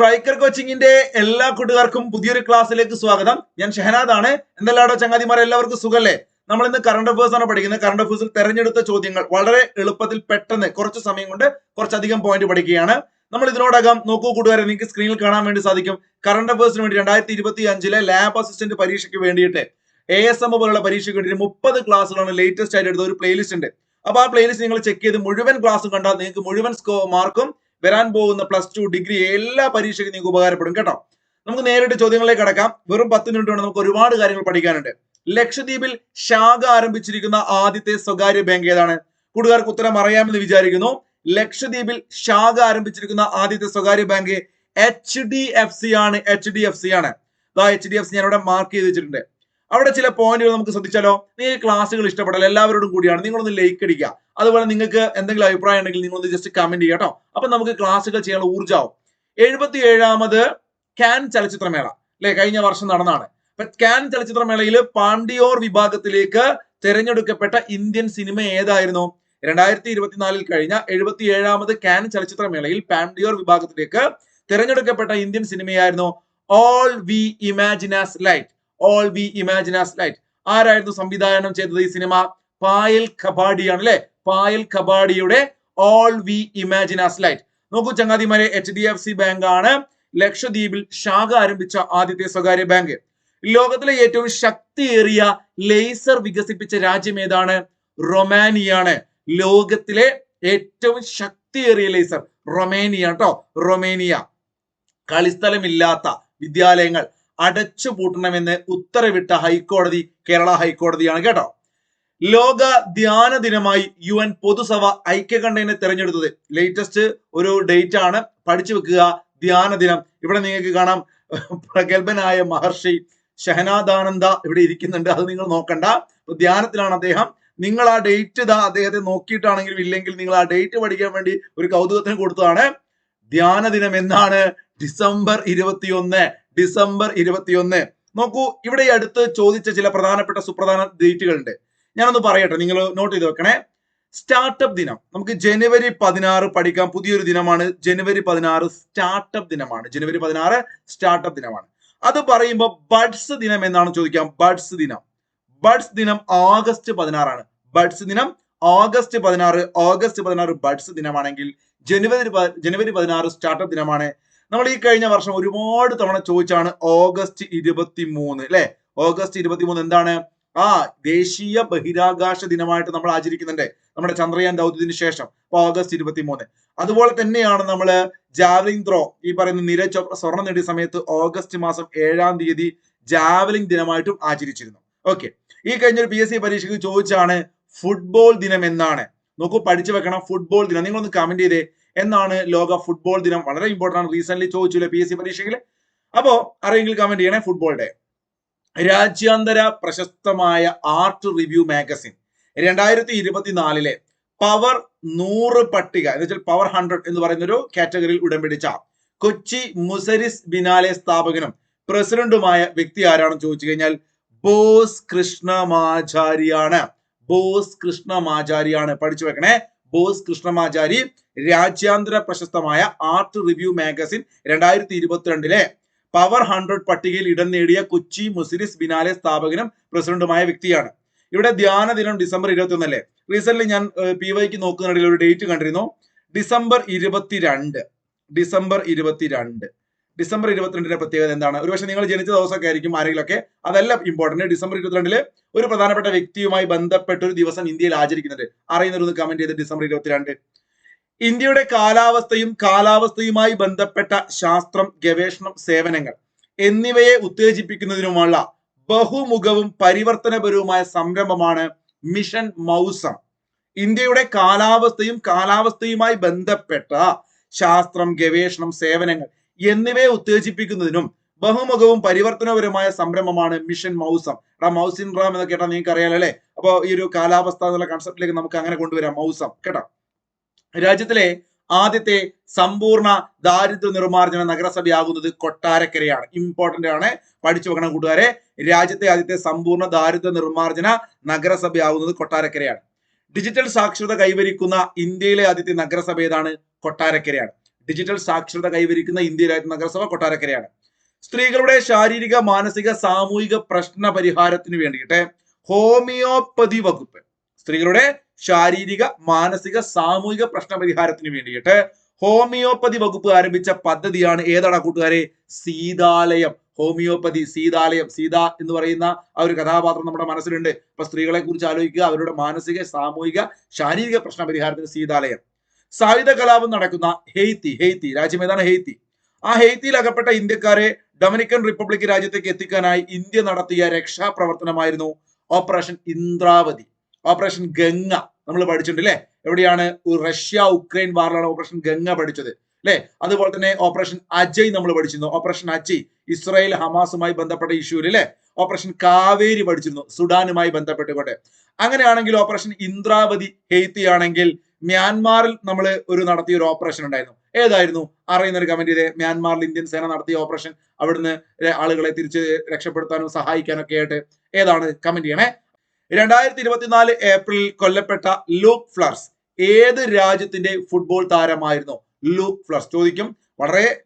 Striker കോച്ചിങ്ങിന്റെ എല്ലാ കൂട്ടുകാർക്കും പുതിയൊരു ക്ലാസ്സിലേക്ക് സ്വാഗതം. ഞാൻ ഷഹനാദ് ആണ് എന്തെല്ലാടോ ചങ്ങാതിമാരെ എല്ലാവർക്കും സുഖല്ലേ? നമ്മൾ ഇന്ന് കറണ്ട് അഫേഴ്സ് ആണ് പഠിക്കുന്നത്. കറണ്ട് അഫേഴ്സിൽ തെരഞ്ഞെടുത്ത ചോദ്യങ്ങൾ വളരെ എളുപ്പത്തിൽ പെട്ടെന്ന് കുറച്ച് സമയം കൊണ്ട് കുറച്ചധികം പോയിന്റ് പഠിക്കുകയാണ്. നമ്മൾ ഇതിനോടകം നോക്കൂ കൂട്ടുകാരെ നിങ്ങൾക്ക് സ്ക്രീനിൽ കാണാൻ വേണ്ടി സാധിക്കും. കറണ്ട് അഫേഴ്സിന് വേണ്ടി രണ്ടായിരത്തി ഇരുപത്തി അഞ്ചിലെ ലാബ് അസിസ്റ്റന്റ് പരീക്ഷയ്ക്ക് വേണ്ടിയിട്ട് എ എസ് എം പോലുള്ള പരീക്ഷയ്ക്ക് വേണ്ടിയിട്ട് മുപ്പത് ക്ലാസ്സുകളാണ് ലേറ്റസ്റ്റ് ആയിട്ട് എടുത്ത ഒരു പ്ലേലിസ്റ്റ് ഉണ്ട്. അപ്പൊ ആ പ്ലേലിസ്റ്റ് നിങ്ങൾ ചെക്ക് ചെയ്ത് മുഴുവൻ ക്ലാസ് കണ്ടാൽ നിങ്ങൾക്ക് മുഴുവൻ സ്കോ മാർക്കും വരാൻ പോകുന്ന പ്ലസ് ടു ഡിഗ്രി എല്ലാ പരീക്ഷയ്ക്കും നിങ്ങൾക്ക് ഉപകാരപ്പെടും കേട്ടോ. നമുക്ക് നേരിട്ട് ചോദ്യങ്ങളിലേക്ക് കടക്കാം. വെറും പത്ത് മിനിറ്റ് കൊണ്ട് നമുക്ക് ഒരുപാട് കാര്യങ്ങൾ പഠിക്കാനുണ്ട്. ലക്ഷദ്വീപിൽ ശാഖ ആരംഭിച്ചിരിക്കുന്ന ആദ്യത്തെ സ്വകാര്യ ബാങ്ക് ഏതാണ്? കൂട്ടുകാർക്ക് ഉത്തരം അറിയാമെന്ന് വിചാരിക്കുന്നു. ലക്ഷദ്വീപിൽ ശാഖ ആരംഭിച്ചിരിക്കുന്ന ആദ്യത്തെ സ്വകാര്യ bank H D F C ആണ്. എച്ച് ഡി എഫ് സി ആണ്. എച്ച് ഡി എഫ് സി ഞാൻ ഇവിടെ മാർക്ക് ചെയ്ത് വെച്ചിട്ടുണ്ട്. അവിടെ ചില പോയിന്റുകൾ നമുക്ക് ശ്രദ്ധിച്ചാലോ? നിങ്ങൾ ക്ലാസ്സുകൾ ഇഷ്ടപ്പെടാൻ എല്ലാവരോടും കൂടിയാണ്. നിങ്ങളൊന്ന് ലൈക്ക് അടിക്കുക. അതുപോലെ നിങ്ങൾക്ക് എന്തെങ്കിലും അഭിപ്രായം ഉണ്ടെങ്കിൽ നിങ്ങളൊന്ന് ജസ്റ്റ് കമന്റ് ചെയ്യുക കേട്ടോ. അപ്പൊ നമുക്ക് ക്ലാസ്സുകൾ ചെയ്യാനുള്ള ഊർജാവും. എഴുപത്തി ഏഴാമത് ക്യാൻ ചലച്ചിത്രമേള. അല്ലെ? കഴിഞ്ഞ വർഷം നടന്നാണ് അപ്പൊ ക്യാൻ ചലച്ചിത്രമേളയിൽ പാണ്ഡിയോർ വിഭാഗത്തിലേക്ക് തിരഞ്ഞെടുക്കപ്പെട്ട ഇന്ത്യൻ സിനിമ ഏതായിരുന്നു? രണ്ടായിരത്തി ഇരുപത്തിനാലിൽ കഴിഞ്ഞ എഴുപത്തി ഏഴാമത് ക്യാൻ ചലച്ചിത്രമേളയിൽ പാണ്ഡിയോർ വിഭാഗത്തിലേക്ക് തിരഞ്ഞെടുക്കപ്പെട്ട ഇന്ത്യൻ സിനിമയായിരുന്നു all we imagine as light all we imagine as light ആരായിരുന്നു സംവിധാനം ചെയ്തത് ഈ സിനിമ? പായൽ കബാഡിയാണ് അല്ലെ? Payal കബാഡിയുടെ all we imagine as light നോക്കൂ ചങ്ങാതിമാരെ H D F C bank ആണ് ലക്ഷദ്വീപിൽ ശാഖ ആരംഭിച്ച ആദ്യത്തെ സ്വകാര്യ ബാങ്ക്. ലോകത്തിലെ ഏറ്റവും ശക്തിയേറിയ ലേസർ വികസിപ്പിച്ച രാജ്യം ഏതാണ്? റൊമാനിയാണ് ലോകത്തിലെ ഏറ്റവും ശക്തിയേറിയ ലേസർ റൊമേനിയ കേട്ടോ റൊമേനിയ. കളിസ്ഥലമില്ലാത്ത വിദ്യാലയങ്ങൾ അടച്ചുപൂട്ടണമെന്ന് ഉത്തരവിട്ട ഹൈക്കോടതി കേരള ഹൈക്കോടതിയാണ് കേട്ടോ. ലോക ധ്യാന ദിനമായി യു എൻ പൊതുസഭ ഐക്യകണ്ഠേനെ തെരഞ്ഞെടുത്തത്. ലേറ്റസ്റ്റ് ഒരു ഡേറ്റ് ആണ്. പഠിച്ചു വെക്കുക ധ്യാന ദിനം. ഇവിടെ നിങ്ങൾക്ക് കാണാം പ്രഗത്ഭനായ മഹർഷി ഷഹനാദാനന്ദ ഇവിടെ ഇരിക്കുന്നുണ്ട്. അത് നിങ്ങൾ നോക്കണ്ട. ധ്യാനത്തിലാണ് അദ്ദേഹം. നിങ്ങൾ ആ ഡേറ്റ് ഇതാ അദ്ദേഹത്തെ നോക്കിയിട്ടാണെങ്കിലും ഇല്ലെങ്കിൽ നിങ്ങൾ ആ ഡേറ്റ് പഠിക്കാൻ വേണ്ടി ഒരു കൗതുകത്തിന് കൊടുത്തതാണ്. ധ്യാന ദിനം എന്നാണ് ഡിസംബർ ഇരുപത്തിയൊന്ന്. ഡിസംബർ ഇരുപത്തിയൊന്ന്. നോക്കൂ ഇവിടെ അടുത്ത് ചോദിച്ച ചില പ്രധാനപ്പെട്ട സുപ്രധാന ഡേറ്റുകൾ ഉണ്ട് ഞാനൊന്ന് പറയട്ടെ നിങ്ങൾ നോട്ട് ചെയ്ത് വെക്കണേ. സ്റ്റാർട്ടപ്പ് ദിനം. നമുക്ക് ജനുവരി പതിനാറ് പഠിക്കാം പുതിയൊരു ദിനമാണ്. ജനുവരി പതിനാറ് സ്റ്റാർട്ടപ്പ് ദിനമാണ്. ജനുവരി പതിനാറ് സ്റ്റാർട്ടപ്പ് ദിനമാണ്. അത് പറയുമ്പോൾ ബഡ്സ് ദിനം എന്നാണ് ചോദിക്കാം. ബഡ്സ് ദിനം. ബഡ്സ് ദിനം ഓഗസ്റ്റ് പതിനാറാണ്. ബഡ്സ് ദിനം ഓഗസ്റ്റ് പതിനാറ്. ഓഗസ്റ്റ് പതിനാറ് ബഡ്സ് ദിനമാണെങ്കിൽ ജനുവരി ജനുവരി പതിനാറ് സ്റ്റാർട്ടപ്പ് ദിനമാണ്. നമ്മൾ ഈ കഴിഞ്ഞ വർഷം ഒരുപാട് തവണ ചോദിച്ചാണ് ഓഗസ്റ്റ് ഇരുപത്തി മൂന്ന് അല്ലെ? ഓഗസ്റ്റ് ഇരുപത്തി മൂന്ന് എന്താണ്? ആ ദേശീയ ബഹിരാകാശ ദിനമായിട്ട് നമ്മൾ ആചരിക്കുന്നുണ്ട്. നമ്മുടെ ചന്ദ്രയാൻ ദൗത്യത്തിന് ശേഷം ഓഗസ്റ്റ് ഇരുപത്തി മൂന്ന് അതുപോലെ തന്നെയാണ് നമ്മൾ ജാവലിംഗ് ത്രോ ഈ പറയുന്ന നീരജ് ചോപ്ര സ്വർണം നേടിയ സമയത്ത് ഓഗസ്റ്റ് മാസം ഏഴാം തീയതി ജാവലിംഗ് ദിനമായിട്ടും ആചരിച്ചിരുന്നു. ഓക്കെ. ഈ കഴിഞ്ഞൊരു പി എസ് സി പരീക്ഷയ്ക്ക് ചോദിച്ചാണ് ഫുട്ബോൾ ദിനം എന്നാണ്? നോക്കൂ പഠിച്ചു വെക്കണം ഫുട്ബോൾ ദിനം. നിങ്ങളൊന്ന് കമന്റ് ചെയ്തേ. എന്നാണ് ലോക ഫുട്ബോൾ ദിനം? വളരെ ഇമ്പോർട്ടന്റ് ആണ്. റീസെന്റ് ചോദിച്ചില്ലേ പി എസ് സി പരീക്ഷയിൽ അപ്പോ അറിയെങ്കിൽ കമന്റ് ചെയ്യണേ ഫുട്ബോൾ ഡേ. രാജ്യാന്തര പ്രശസ്തമായ ആർട്ട് റിവ്യൂ മാഗസിൻ. രണ്ടായിരത്തി ഇരുപത്തിനാലിലെ പവർ നൂറ് പട്ടിക എന്ന് വെച്ചാൽ പവർ ഹൺഡ്രഡ് എന്ന് പറയുന്ന ഒരു കാറ്റഗറിയിൽ ഉടം പിടിച്ച കൊച്ചി മുസരിസ് ബിനാലെ സ്ഥാപകനും പ്രസിഡന്റുമായ വ്യക്തി ആരാണെന്ന് ചോദിച്ചു കഴിഞ്ഞാൽ ബോസ് കൃഷ്ണമാചാരിയാണ്. ബോസ് കൃഷ്ണമാചാരിയാണ്. പഠിച്ചു വെക്കണേ. ബോസ് കൃഷ്ണമാചാരി രാജ്യാന്തര പ്രശസ്തമായ ആർട്ട് റിവ്യൂ മാഗസിൻ രണ്ടായിരത്തി ഇരുപത്തിരണ്ടിലെ പവർ ഹൺഡ്രഡ് പട്ടികയിൽ ഇടം നേടിയ കൊച്ചി മുസിരിസ് ബിനാലെ സ്ഥാപകനും പ്രസിഡന്റുമായ വ്യക്തിയാണ്. ഇവിടെ ധ്യാന ദിനം ഡിസംബർ ഇരുപത്തി ഒന്നല്ലേ റീസെന്റ് ഞാൻ പി വൈക്ക് നോക്കുന്നതിൽ ഒരു ഡേറ്റ് കണ്ടിരുന്നു. ഡിസംബർ ഇരുപത്തിരണ്ട്. ഡിസംബർ ഇരുപത്തിരണ്ട്. ഡിസംബർ ഇരുപത്തിരണ്ടിന്റെ പ്രത്യേകത എന്താണ്? ഒരുപക്ഷെ നിങ്ങൾ ജനിച്ച ദിവസമൊക്കെ ആയിരിക്കും ആരെങ്കിലൊക്കെ അതല്ല ഇമ്പോർട്ടന്റ് ഡിസംബർ ഇരുപത്തിരണ്ടിൽ ഒരു പ്രധാനപ്പെട്ട വ്യക്തിയുമായി ബന്ധപ്പെട്ട ഒരു ദിവസം ഇന്ത്യയിൽ ആചരിക്കുന്നുണ്ട്. അറിയുന്നവരൊന്ന് കമന്റ് ചെയ്ത് ഡിസംബർ ഇരുപത്തിരണ്ട്. ഇന്ത്യയുടെ കാലാവസ്ഥയും കാലാവസ്ഥയുമായി ബന്ധപ്പെട്ട ശാസ്ത്രം ഗവേഷണം സേവനങ്ങൾ എന്നിവയെ ഉത്തേജിപ്പിക്കുന്നതിനുമുള്ള ബഹുമുഖവും പരിവർത്തനപരവുമായ സംരംഭമാണ് മിഷൻ മൗസം. ഇന്ത്യയുടെ കാലാവസ്ഥയും കാലാവസ്ഥയുമായി ബന്ധപ്പെട്ട ശാസ്ത്രം ഗവേഷണം സേവനങ്ങൾ എന്നിവയെ ഉത്തേജിപ്പിക്കുന്നതിനും ബഹുമുഖവും പരിവർത്തനപരമായ സംരംഭമാണ് മിഷൻ മൗസം. എടാ മൗസിൻ റാം എന്നൊക്കെ കേട്ടാൽ നിങ്ങൾക്ക് അറിയാലോ അല്ലെ? അപ്പൊ ഈ ഒരു കാലാവസ്ഥ എന്നുള്ള കൺസെപ്റ്റിലേക്ക് നമുക്ക് അങ്ങനെ കൊണ്ടുവരാം മൗസം. കേട്ടോ? രാജ്യത്തിലെ ആദ്യത്തെ സമ്പൂർണ ദാരിദ്ര്യ നിർമ്മാർജന നഗരസഭയാകുന്നത് കൊട്ടാരക്കരയാണ്. ഇമ്പോർട്ടന്റ് ആണ്. പഠിച്ചു വെക്കണം കൂട്ടുകാരെ. രാജ്യത്തെ ആദ്യത്തെ സമ്പൂർണ ദാരിദ്ര്യ നിർമ്മാർജന നഗരസഭയാകുന്നത് കൊട്ടാരക്കരയാണ്. ഡിജിറ്റൽ സാക്ഷരത കൈവരിക്കുന്ന ഇന്ത്യയിലെ ആദ്യത്തെ നഗരസഭ ഏതാണ്? കൊട്ടാരക്കരയാണ്. ഡിജിറ്റൽ സാക്ഷരത കൈവരിക്കുന്ന ഇന്ത്യയിലെ ആദ്യത്തെ നഗരസഭ കൊട്ടാരക്കരയാണ്. സ്ത്രീകളുടെ ശാരീരിക മാനസിക സാമൂഹിക പ്രശ്ന പരിഹാരത്തിന് വേണ്ടിയിട്ട് ഹോമിയോപ്പതി വകുപ്പ് സ്ത്രീകളുടെ ശാരീരിക മാനസിക സാമൂഹിക പ്രശ്ന പരിഹാരത്തിന് വേണ്ടിയിട്ട് ഹോമിയോപ്പതി വകുപ്പ് ആരംഭിച്ച പദ്ധതിയാണ് ഏതാണ് കൂട്ടുകാരെ? സീതാലയം. ഹോമിയോപ്പതി സീതാലയം സീത എന്ന് പറയുന്ന ആ ഒരു കഥാപാത്രം നമ്മുടെ മനസ്സിലുണ്ട്. അപ്പൊ സ്ത്രീകളെ കുറിച്ച് ആലോചിക്കുക. അവരുടെ മാനസിക സാമൂഹിക ശാരീരിക പ്രശ്ന പരിഹാരത്തിന് സീതാലയം. സായുധ കലാപം നടക്കുന്ന ഹെയ്ത്തി ഹെയ്ത്തി. രാജ്യം ഏതാണ്? ഹെയ്ത്തി. ആ ഹെയ്ത്തിയിൽ അകപ്പെട്ട ഇന്ത്യക്കാരെ ഡൊമിനിക്കൻ റിപ്പബ്ലിക് രാജ്യത്തേക്ക് എത്തിക്കാനായി ഇന്ത്യ നടത്തിയ രക്ഷാപ്രവർത്തനമായിരുന്നു ഓപ്പറേഷൻ ഇന്ദ്രാവതി. ഓപ്പറേഷൻ ഗംഗ നമ്മൾ പഠിച്ചിട്ടുണ്ട് അല്ലെ എവിടെയാണ്? റഷ്യ ഉക്രൈൻ വാറിലാണ് ഓപ്പറേഷൻ ഗംഗ പഠിച്ചത്. അല്ലെ അതുപോലെ തന്നെ ഓപ്പറേഷൻ അജയ് നമ്മൾ പഠിച്ചിരുന്നു. ഓപ്പറേഷൻ അജയ് ഇസ്രായേൽ ഹമാസുമായി ബന്ധപ്പെട്ട ഇഷ്യൂൽ അല്ലെ ഓപ്പറേഷൻ കാവേരി പഠിച്ചിരുന്നു. സുഡാനുമായി ബന്ധപ്പെട്ടുകൊണ്ട്. അങ്ങനെയാണെങ്കിൽ ഓപ്പറേഷൻ ഇന്ദ്രാവതി ഹെയ്ത്തി ആണെങ്കിൽ മ്യാൻമാറിൽ നമ്മൾ ഒരു നടത്തിയ ഒരു ഓപ്പറേഷൻ ഉണ്ടായിരുന്നു. ഏതായിരുന്നു? അറിയുന്ന ഒരു കമന്റ് ചെയ്തേ. മ്യാൻമാറിൽ ഇന്ത്യൻ സേന നടത്തിയ ഓപ്പറേഷൻ അവിടുന്ന് ആളുകളെ തിരിച്ച് രക്ഷപ്പെടുത്താനും സഹായിക്കാനും ഒക്കെ ആയിട്ട് ഏതാണ്? കമന്റ് ചെയ്യണേ. രണ്ടായിരത്തി ഇരുപത്തിനാല് ഏപ്രിലിൽ കൊല്ലപ്പെട്ട ലൂക്ക് ഫ്ലർസ് ഏത് രാജ്യത്തിന്റെ ഫുട്ബോൾ താരമായിരുന്നു? ലൂക്ക് ഫ്ലർസ്. ചോദിക്കും. വളരെ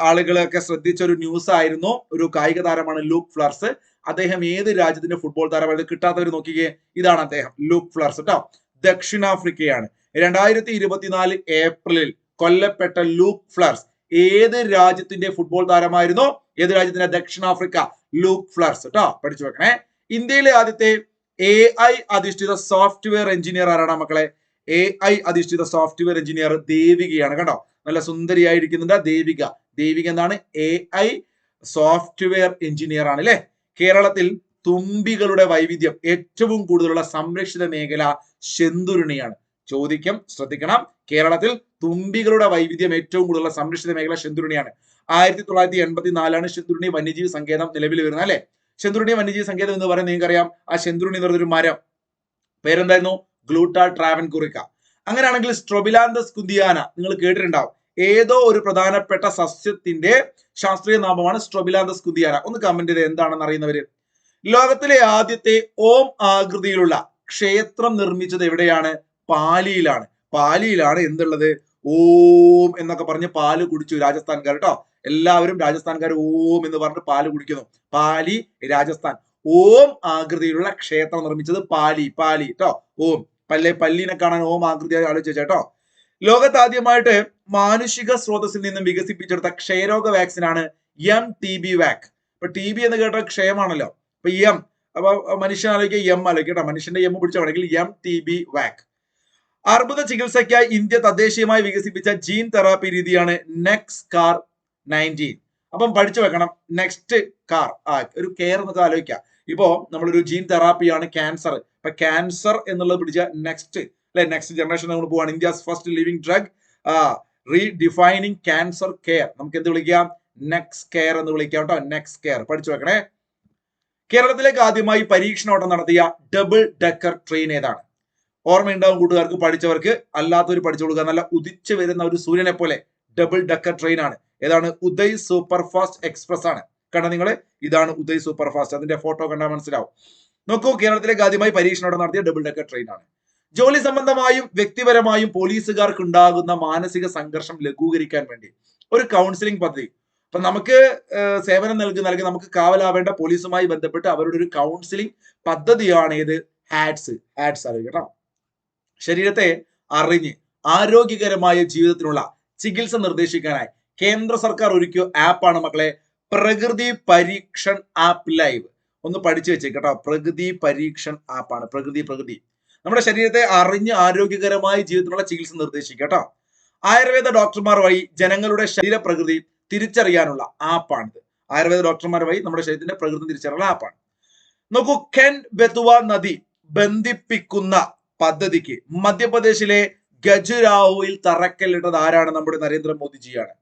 ആളുകളൊക്കെ ശ്രദ്ധിച്ച ഒരു ന്യൂസ് ആയിരുന്നു ഒരു കായിക താരമാണ് ലൂക്ക് ഫ്ലർസ്. അദ്ദേഹം ഏത് രാജ്യത്തിന്റെ ഫുട്ബോൾ താരമായിരുന്നു? കിട്ടാത്തവർ നോക്കിക്കേ ഇതാണ് അദ്ദേഹം ലൂക്ക് ഫ്ലർസ് കേട്ടോ ദക്ഷിണാഫ്രിക്കയാണ്. രണ്ടായിരത്തി ഇരുപത്തിനാല് ഏപ്രിലിൽ കൊല്ലപ്പെട്ട ലൂക്ക് ഫ്ലർസ് ഏത് രാജ്യത്തിന്റെ ഫുട്ബോൾ താരമായിരുന്നു? ഏത് രാജ്യത്തിന്റെ? ദക്ഷിണാഫ്രിക്ക. ലൂക്ക് ഫ്ലർസ് കേട്ടോ പഠിച്ചു വെക്കണേ. ഇന്ത്യയിലെ ആദ്യത്തെ എ ഐ അധിഷ്ഠിത സോഫ്റ്റ്വെയർ എഞ്ചിനീയർ ആരാണ് മക്കളെ? എ ഐ അധിഷ്ഠിത സോഫ്റ്റ്വെയർ എഞ്ചിനീയർ ദേവികയാണ് കേട്ടോ നല്ല സുന്ദരിയായിരിക്കുന്നുണ്ട് ദേവിക. ദേവിക എന്താണ്? എ ഐ സോഫ്റ്റ്വെയർ എഞ്ചിനീയർ ആണ് അല്ലെ കേരളത്തിൽ തുമ്പികളുടെ വൈവിധ്യം ഏറ്റവും കൂടുതലുള്ള സംരക്ഷിത മേഖല ശെന്തുരുണിയാണ് ചോദിക്കും ശ്രദ്ധിക്കണം. കേരളത്തിൽ തുമ്പികളുടെ വൈവിധ്യം ഏറ്റവും കൂടുതലുള്ള സംരക്ഷിത മേഖല ശെന്തുരുണിയാണ് ആയിരത്തി തൊള്ളായിരത്തി എൺപത്തി നാലാണ് ശെന്തുരുണി വന്യജീവി സങ്കേതം നിലവിൽ വരുന്നത് അല്ലെ? ശെന്തുരുണി വന്യജീവി സങ്കേതം എന്ന് പറയുന്നത് നിങ്ങൾക്കറിയാം. ആ ചന്ദ്രുണി എന്ന് പറഞ്ഞൊരു മരം. പേരെന്തായിരുന്നു? ഗ്ലൂട്ട ട്രാവൻ കുറിക്ക അങ്ങനെയാണെങ്കിൽ സ്ട്രൊബിലാന്തസ് കുന്തിയാന നിങ്ങൾ കേട്ടിട്ടുണ്ടാവും. ഏതോ ഒരു പ്രധാനപ്പെട്ട സസ്യത്തിന്റെ ശാസ്ത്രീയ നാമമാണ് സ്ട്രൊബിലാന്തസ് കുന്തിയാന. ഒന്ന് കമന്റ് ചെയ്ത് എന്താണെന്ന് അറിയുന്നവര്? ലോകത്തിലെ ആദ്യത്തെ ഓം ആകൃതിയിലുള്ള ക്ഷേത്രം നിർമ്മിച്ചത് എവിടെയാണ്? പാലിയിലാണ്. പാലിയിലാണ് എന്തുള്ളത്? ഓം എന്നൊക്കെ പറഞ്ഞ് പാൽ കുടിച്ചു രാജസ്ഥാൻകാർ കേട്ടോ എല്ലാവരും രാജസ്ഥാൻകാർ ഓം എന്ന് പറഞ്ഞ് പാൽ കുടിക്കുന്നു. പാലി രാജസ്ഥാൻ. ഓം ആകൃതിയിലുള്ള ക്ഷേത്രം നിർമ്മിച്ചത് പാലി പാലി കേട്ടോ ഓം. പല്ലെ പല്ലിനെ കാണാൻ ഓം ആകൃതിയായി ആലോചിച്ച കേട്ടോ ലോകത്ത് ആദ്യമായിട്ട് മാനുഷിക സ്രോതസ്സിൽ നിന്നും വികസിപ്പിച്ചെടുത്ത ക്ഷയരോഗ വാക്സിൻ ആണ് എം ടി ബി വാക് ഇപ്പൊ ടി ബി എന്ന് കേട്ടാൽ ക്ഷയമാണല്ലോ. അപ്പൊ എം അപ്പൊ മനുഷ്യൻ ആലോചിക്കുക എം ആലോചിക്കട്ടോ കേട്ടോ മനുഷ്യന്റെ എം പിടിച്ചാണെങ്കിൽ എം ടി ബി വാക് അർബുദ ചികിത്സയ്ക്കായി ഇന്ത്യ തദ്ദേശീയമായി വികസിപ്പിച്ച ജീൻ തെറാപ്പി രീതിയാണ് നെക്സ് കാർ നയന്റീൻ അപ്പം പഠിച്ചു വെക്കണം. നെക്സ്റ്റ് കാർ ആ ഒരു കെയർ എന്നൊക്കെ ആലോചിക്കുക ഇപ്പോ നമ്മളൊരു ജീൻ തെറാപ്പിയാണ് ക്യാൻസർ ഇപ്പൊ ക്യാൻസർ എന്നുള്ളത് പിടിച്ച നെക്സ്റ്റ് അല്ലെ? നെക്സ്റ്റ് ജനറേഷൻ നമ്മൾ പോവാണ്. India's first living drug redefining cancer care നമുക്ക് എന്ത് വിളിക്കാം? നെക്സ് കെയർ എന്ന് വിളിക്കാം കേട്ടോ നെക്സ് കെയർ പഠിച്ചു വെക്കണേ. കേരളത്തിലേക്ക് ആദ്യമായി പരീക്ഷണോട്ടം നടത്തിയ ഡബിൾ ഡെക്കർ ട്രെയിൻ ഏതാണ്? ഓർമ്മയുണ്ടാവും കൂട്ടുകാർക്ക് പഠിച്ചവർക്ക്. അല്ലാത്തവർ പഠിച്ചു കൊടുക്കുക. നല്ല ഉദിച്ചു വരുന്ന ഒരു സൂര്യനെ പോലെ ഡബിൾ ഡക്കർ ട്രെയിൻ ആണ്. ഏതാണ്? ഉദയ് സൂപ്പർ ഫാസ്റ്റ് എക്സ്പ്രസ് ആണ്. കണ്ട നിങ്ങൾ ഇതാണ് ഉദയ് സൂപ്പർ ഫാസ്റ്റ് അതിന്റെ ഫോട്ടോ കണ്ടാൽ മനസ്സിലാവും. നോക്കൂ കേരളത്തിലേക്ക് ആദ്യമായി പരീക്ഷണോടെ നടത്തിയ ഡബിൾ ഡക്കർ ട്രെയിൻ ആണ്. ജോലി സംബന്ധമായും വ്യക്തിപരമായും പോലീസുകാർക്ക് ഉണ്ടാകുന്ന മാനസിക സംഘർഷം ലഘൂകരിക്കാൻ വേണ്ടി. ഒരു കൗൺസിലിംഗ് പദ്ധതി. അപ്പൊ നമുക്ക് സേവനം നൽകി നൽകി നമുക്ക് കാവലാവേണ്ട പോലീസുമായി ബന്ധപ്പെട്ട് അവരുടെ ഒരു കൗൺസിലിംഗ് പദ്ധതിയാണ് ഏത്? ഹാഡ്സ് ഹാഡ്സ് അറിയിക്കണം ശരീരത്തെ അറിഞ്ഞ് ആരോഗ്യകരമായ ജീവിതത്തിനുള്ള ചികിത്സ നിർദ്ദേശിക്കാനായി കേന്ദ്ര സർക്കാർ ഒരുക്കിയ ആപ്പാണ് മക്കളെ പ്രകൃതി പരീക്ഷൺ ആപ്പ് ലൈവ്. ഒന്ന് പഠിച്ചു വെച്ചേക്ക് കേട്ടോ. പ്രകൃതി പരീക്ഷൺ ആപ്പാണ്. പ്രകൃതി പ്രകൃതി. നമ്മുടെ ശരീരത്തെ അറിഞ്ഞ് ആരോഗ്യകരമായ ജീവിതത്തിനുള്ള ചികിത്സ നിർദ്ദേശിക്കുക കേട്ടോ. ആയുർവേദ ഡോക്ടർമാർ വഴി ജനങ്ങളുടെ ശരീര പ്രകൃതി തിരിച്ചറിയാനുള്ള ആപ്പാണിത്. ആയുർവേദ ഡോക്ടർമാർ വഴി നമ്മുടെ ശരീരത്തിന്റെ പ്രകൃതി തിരിച്ചറിയാനുള്ള ആപ്പാണ്. നോക്കൂ കെൻ ബെതുവ നദി ബന്ധിപ്പിക്കുന്ന പദ്ധതിക്ക്. മധ്യപ്രദേശിലെ ഗജുരാഹുവിൽ തറക്കല്ലിട്ടത് ആരാണ്? നമ്മുടെ നരേന്ദ്രമോദിജിയാണ്.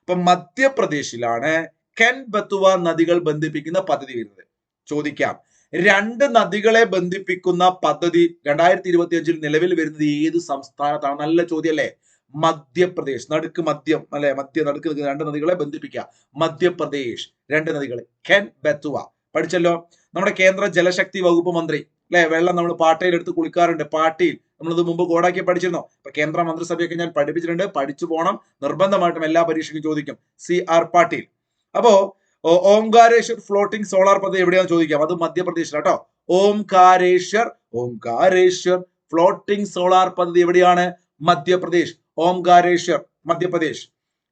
അപ്പൊ മധ്യപ്രദേശിലാണ് കെൻ ബത്തുവ നദികൾ ബന്ധിപ്പിക്കുന്ന പദ്ധതി വരുന്നത്. ചോദിക്കാം. രണ്ട് നദികളെ ബന്ധിപ്പിക്കുന്ന പദ്ധതി രണ്ടായിരത്തി ഇരുപത്തി അഞ്ചിൽ നിലവിൽ വരുന്നത് ഏത് സംസ്ഥാനത്താണ്? നല്ല ചോദ്യം അല്ലേ മധ്യപ്രദേശ്. നടുക്ക് മധ്യം അല്ലെ? മധ്യ നടുക്ക് രണ്ട് നദികളെ ബന്ധിപ്പിക്കുക. മധ്യപ്രദേശ്. രണ്ട് നദികളെ. കെൻ ബത്തുവ പഠിച്ചല്ലോ. നമ്മുടെ കേന്ദ്ര ജലശക്തി വകുപ്പ് മന്ത്രി അല്ലെ വെള്ളം നമ്മൾ പാട്ടയിൽ എടുത്ത് കുളിക്കാറുണ്ട്. പാട്ടിയിൽ നമ്മളിത് മുമ്പ് കോടാക്കി പഠിച്ചിരുന്നോ? അപ്പൊ കേന്ദ്ര മന്ത്രിസഭയൊക്കെ ഞാൻ പഠിപ്പിച്ചിട്ടുണ്ട്. പഠിച്ചു പോകണം നിർബന്ധമായിട്ടും എല്ലാ പരീക്ഷയ്ക്കും ചോദിക്കും. C R Patil. അപ്പോ ഓംകാരേശ്വർ ഫ്ലോട്ടിംഗ് സോളാർ പദ്ധതി എവിടെയാണെന്ന് ചോദിക്കാം. അത് മധ്യപ്രദേശിലാട്ടോ ഓംകാരേശ്വർ ഓംകാരേശ്വർ ഫ്ലോട്ടിംഗ് സോളാർ പദ്ധതി എവിടെയാണ്? മധ്യപ്രദേശ്. ഓംകാരേശ്വർ മധ്യപ്രദേശ്.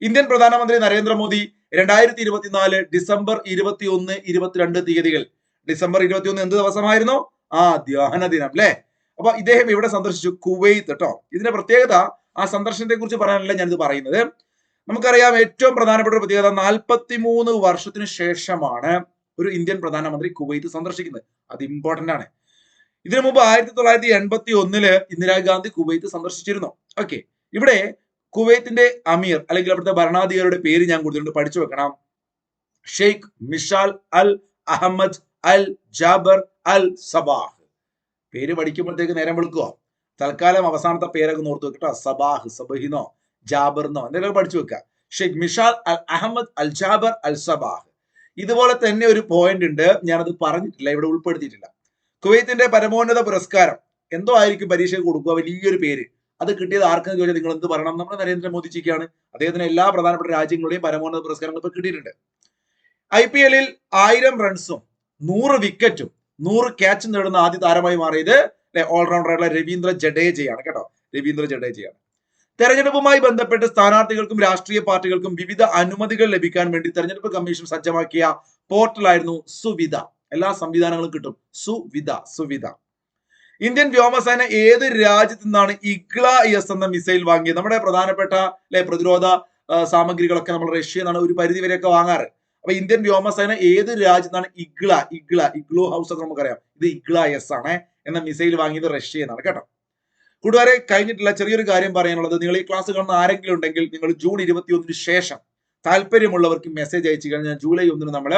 ഇന്ത്യൻ പ്രധാനമന്ത്രി നരേന്ദ്രമോദി രണ്ടായിരത്തി ഇരുപത്തിനാല് ഡിസംബർ ഇരുപത്തി ഒന്ന് ഇരുപത്തിരണ്ട് തീയതികൾ. ഡിസംബർ ഇരുപത്തി ഒന്ന് എന്ത് ദിവസമായിരുന്നു? ധ്യാന ദിനം അല്ലെ അപ്പൊ ഇദ്ദേഹം ഇവിടെ സന്ദർശിച്ചു കുവൈത്ത് കേട്ടോ ഇതിന്റെ പ്രത്യേകത ആ സന്ദർശനത്തെ കുറിച്ച് പറയാനല്ല ഞാനിത് പറയുന്നത്. നമുക്കറിയാം ഏറ്റവും പ്രധാനപ്പെട്ട ഒരു പ്രത്യേകത നാൽപ്പത്തി മൂന്ന് വർഷത്തിന് ശേഷമാണ് ഒരു ഇന്ത്യൻ പ്രധാനമന്ത്രി കുവൈത്ത് സന്ദർശിക്കുന്നത്. അത് ഇമ്പോർട്ടന്റ് ആണ്. ഇതിനു മുമ്പ് ആയിരത്തി തൊള്ളായിരത്തി എൺപത്തി ഒന്നിൽ ഇന്ദിരാഗാന്ധി കുവൈത്ത് സന്ദർശിച്ചിരുന്നു. ഓക്കെ. ഇവിടെ കുവൈത്തിന്റെ അമീർ അല്ലെങ്കിൽ അവിടുത്തെ ഭരണാധികാരിയുടെ പേര് ഞാൻ കൊടുത്തിട്ടുണ്ട് പഠിച്ചു വെക്കണം. Sheikh Mishal Al Ahmad Al Jaber Al Sabah. പേര് പഠിക്കുമ്പോഴത്തേക്ക് നേരം വിളിക്കുവോ? തൽക്കാലം അവസാനത്തെ പേരൊക്കെ നോർത്ത് വെക്കട്ടോ. സബാഹ് സബഹിനോ ജാബർന്നോ എന്തെങ്കിലും പഠിച്ചു വെക്കുക. Sheikh Mishal Al Ahmad Al Jaber Al Sabah. ഇതുപോലെ തന്നെ ഒരു പോയിന്റ് ഉണ്ട്. ഞാനത് പറഞ്ഞിട്ടില്ല ഇവിടെ ഉൾപ്പെടുത്തിയിട്ടില്ല. കുവൈത്തിന്റെ പരമോന്നത പുരസ്കാരം എന്തോ ആയിരിക്കും പരീക്ഷയ്ക്ക് കൊടുക്കുക വലിയൊരു പേര്. അത് കിട്ടിയത് ആർക്കെന്ന് ചോദിച്ചാൽ നിങ്ങൾ എന്ത് പറയണം? നമ്മുടെ നരേന്ദ്രമോദിജിക്കാണ് അദ്ദേഹത്തിന് എല്ലാ പ്രധാനപ്പെട്ട രാജ്യങ്ങളുടെയും പരമോന്നത പുരസ്കാരങ്ങൾ ഇപ്പൊ കിട്ടിയിട്ടുണ്ട്. ഐ പി എല്ലിൽ ആയിരം റൺസും നൂറ് വിക്കറ്റും നൂറ് ക്യാച്ചും നേടുന്ന ആദ്യ താരമായി മാറിയത് ഓൾറൗണ്ടറായിട്ടുള്ള രവീന്ദ്ര ജഡേജയാണ് കേട്ടോ. രവീന്ദ്ര ജഡേജയാണ്. തെരഞ്ഞെടുപ്പുമായി ബന്ധപ്പെട്ട് സ്ഥാനാർത്ഥികൾക്കും രാഷ്ട്രീയ പാർട്ടികൾക്കും വിവിധ അനുമതികൾ ലഭിക്കാൻ വേണ്ടി തെരഞ്ഞെടുപ്പ് കമ്മീഷൻ സജ്ജമാക്കിയ പോർട്ടലായിരുന്നു സുവിധ. എല്ലാ സംവിധാനങ്ങളും കിട്ടും. സുവിധ സുവിധ. ഇന്ത്യൻ വ്യോമസേന ഏത് രാജ്യത്തു നിന്നാണ് ഇഗ്ല എസ് എന്ന മിസൈൽ വാങ്ങിയത്? നമ്മുടെ പ്രധാനപ്പെട്ട അല്ലെ പ്രതിരോധ സാമഗ്രികളൊക്കെ നമ്മൾ റഷ്യയിൽ നിന്നാണ് ഒരു പരിധി വരെയൊക്കെ വാങ്ങാറ്. അപ്പൊ ഇന്ത്യൻ വ്യോമസേന ഏത് രാജ്യത്താണ് ഇഗ്ല ഇഗ്ല ഇഗ്ലോ ഹൗസ് ഒക്കെ നമുക്കറിയാം. ഇത് ഇഗ്ല എസ് ആണ്. എന്ന മിസൈൽ വാങ്ങിയത് റഷ്യ എന്നാണ് കേട്ടോ. കൂട്ടുകാരെ കഴിഞ്ഞിട്ടുള്ള ചെറിയൊരു കാര്യം പറയാനുള്ളത്. നിങ്ങൾ ഈ ക്ലാസ് കാണുന്ന ആരെങ്കിലും ഉണ്ടെങ്കിൽ നിങ്ങൾ ജൂൺ ഇരുപത്തി ഒന്നിന് ശേഷം താല്പര്യമുള്ളവർക്ക് മെസ്സേജ് അയച്ചു കഴിഞ്ഞാൽ ജൂലൈ ഒന്നിന് നമ്മൾ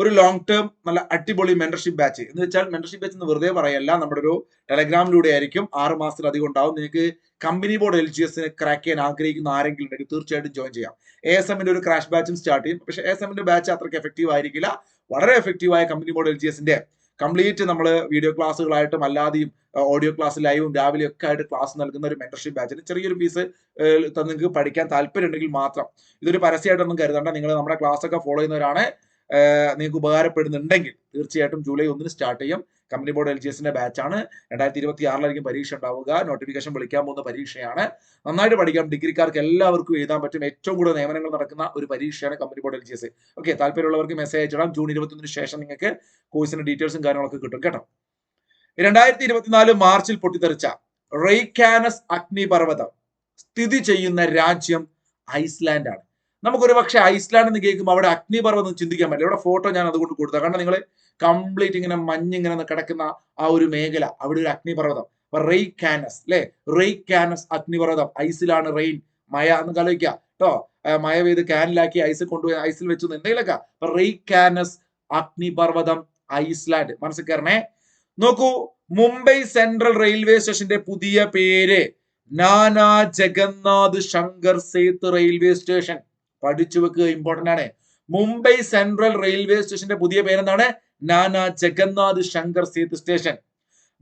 ഒരു ലോങ് ടേം നല്ല അടിപൊളി മെന്റർഷിപ്പ് ബാച്ച് എന്ന് വെച്ചാൽ മെന്റർഷിപ്പ് ബാച്ച് എന്ന് വെറുതെ പറയല്ല. നമ്മുടെ ഒരു ടെലഗ്രാമിലൂടെ ആയിരിക്കും ആറ് മാസത്തിലധികം ഉണ്ടാവും. നിങ്ങൾക്ക് company board L G S crack ചെയ്യാൻ ആഗ്രഹിക്കുന്ന ആരെങ്കിലും ഉണ്ടെങ്കിൽ തീർച്ചയായിട്ടും ജോയിൻ ചെയ്യാം. എ എസ് എമ്മിന്റെ ഒരു ക്രാഷ് ബാച്ചും സ്റ്റാർട്ട് ചെയ്യും. പക്ഷേ എ എസ് എമ്മിന്റെ ബാച്ച് അത്രയ്ക്ക് എഫക്റ്റീവ് ആയിരിക്കില്ല. വളരെ എഫക്റ്റീവ് ആയ കമ്പനി ബോർഡ് എൽ ജി എസിന്റെ കംപ്ലീറ്റ് നമ്മൾ വീഡിയോ ക്ലാസ്സുകളായിട്ടും അല്ലാതെയും ഓഡിയോ ക്ലാസ് ലൈവും രാവിലെ ഒക്കെ ആയിട്ട് ക്ലാസ് നൽകുന്ന ഒരു മെന്റർഷിപ്പ് ബാച്ചിന് ചെറിയൊരു ഫീസ് നിങ്ങൾക്ക് പഠിക്കാൻ താല്പര്യം ഉണ്ടെങ്കിൽ മാത്രം. ഇതൊരു പരസ്യമായിട്ടൊന്നും കരുതണ്ട. നിങ്ങൾ നമ്മുടെ ക്ലാസ് ഒക്കെ ഫോളോ ചെയ്യുന്നവരാണ്. നിങ്ങൾക്ക് ഉപകാരപ്പെടുന്നുണ്ടെങ്കിൽ തീർച്ചയായിട്ടും ജൂലൈ ഒന്നിന് സ്റ്റാർട്ട് ചെയ്യും. കമ്പനി ബോർഡ് എൽ ജി എസിന്റെ ബാച്ചാണ് രണ്ടായിരത്തി ഇരുപത്തി ആറിലായിരിക്കും പരീക്ഷ ഉണ്ടാവുക. നോട്ടിഫിക്കേഷൻ വിളിക്കാൻ പോകുന്ന പരീക്ഷയാണ്. നന്നായിട്ട് പഠിക്കാം ഡിഗ്രിക്കാർക്ക് എല്ലാവർക്കും എഴുതാൻ പറ്റും. ഏറ്റവും കൂടുതൽ നിയമനങ്ങൾ നടക്കുന്ന ഒരു പരീക്ഷയാണ് company board L G S okay താല്പര്യമുള്ളവർക്ക് മെസ്സേജ് അയച്ചിടാം. ജൂൺ ഇരുപത്തൊന്നിന് ശേഷം നിങ്ങൾക്ക് കോഴ്സിന്റെ ഡീറ്റെയിൽസും കാര്യങ്ങളൊക്കെ കിട്ടും. കേട്ടോ? രണ്ടായിരത്തി ഇരുപത്തിനാല് മാർച്ചിൽ പൊട്ടിത്തെറിച്ച റെയ്ക്കാനസ് അഗ്നിപർവതം സ്ഥിതി ചെയ്യുന്ന രാജ്യം ഐസ്ലാൻഡ് ആണ്. നമുക്കൊരു പക്ഷേ ഐസ്ലാൻഡ് എന്ന് കേൾക്കുമ്പോൾ അവിടെ അഗ്നിപർവതം ചിന്തിക്കാൻ പറ്റില്ല. ഇവിടെ ഫോട്ടോ ഞാൻ അതുകൊണ്ട് കൊടുത്ത കാരണം നിങ്ങൾ കംപ്ലീറ്റ് ഇങ്ങനെ മഞ്ഞ് ഇങ്ങനെ കിടക്കുന്ന ആ ഒരു മേഖല. അവിടെ ഒരു അഗ്നിപർവതം. റെയ് കാനസ് അല്ലെ? റെയ് കാനസ് അഗ്നിപർവതം. ഐസിലാണ് റെയിൻ. മഴ എന്ന് കലോയ്ക്കുക കേട്ടോ മഴ പെയ്ത് കാനിലാക്കി ഐസിൽ കൊണ്ടുപോയി ഐസിൽ വെച്ചു എന്തെങ്കിലുമൊക്കെ. റെയ് കാനസ് അഗ്നിപർവതം ഐസ്ലാൻഡ്. മനസ്സിൽ കയറണേ നോക്കൂ മുംബൈ സെൻട്രൽ റെയിൽവേ സ്റ്റേഷന്റെ പുതിയ പേര്. Nana Jagannath Shankar Seth railway station. പഠിച്ചു വെക്കുക ഇമ്പോർട്ടന്റ് ആണ്. മുംബൈ സെൻട്രൽ റെയിൽവേ സ്റ്റേഷന്റെ പുതിയ പേരെന്താണ്? നാനാ ജഗന്നാഥ് ശങ്കർ സീത് സ്റ്റേഷൻ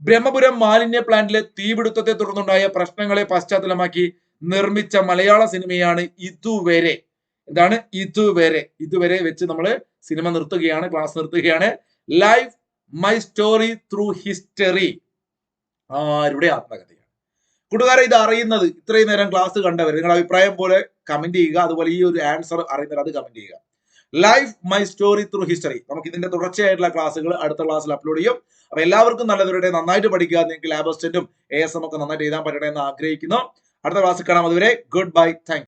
ബ്രഹ്മപുരം മാലിന്യ പ്ലാന്റിലെ തീപിടുത്തത്തെ തുടർന്നുണ്ടായ പ്രശ്നങ്ങളെ പശ്ചാത്തലമാക്കി നിർമ്മിച്ച മലയാള സിനിമയാണ് ഇതുവരെ. എന്താണ്? ഇതുവരെ. ഇതുവരെ വെച്ച് നമ്മൾ സിനിമ നിർത്തുകയാണ് ക്ലാസ് നിർത്തുകയാണ്. Life my story through history ആരുടെ ആത്മകഥയാണ്. കൂട്ടുകാരെ ഇത് അറിയുന്നത് ഇത്രയും നേരം ക്ലാസ് കണ്ടവർ നിങ്ങളുടെ അഭിപ്രായം പോലെ കമന്റ് ചെയ്യുക. അതുപോലെ ഈ ഒരു ആൻസർ അറിയുന്നവർ അത് കമന്റ് ചെയ്യുക. Life my story through history നമുക്ക് ഇതിന്റെ തുടർച്ചയായിട്ടുള്ള ക്ലാസ്സുകൾ അടുത്ത ക്ലാസ്സിൽ അപ്ലോഡ് ചെയ്യും. അപ്പൊ എല്ലാവർക്കും നല്ലവരുടെ നന്നായിട്ട് പഠിക്കുക. നിങ്ങൾക്ക് ലാബ് അസിസ്റ്റന്റും എ എസ് എം ഒക്കെ നന്നായിട്ട് എഴുതാൻ പറ്റണമെന്ന് ആഗ്രഹിക്കുന്നു. അടുത്ത ക്ലാസ്സിൽ കാണാം. അതുവരെ ഗുഡ് ബൈ താങ്ക്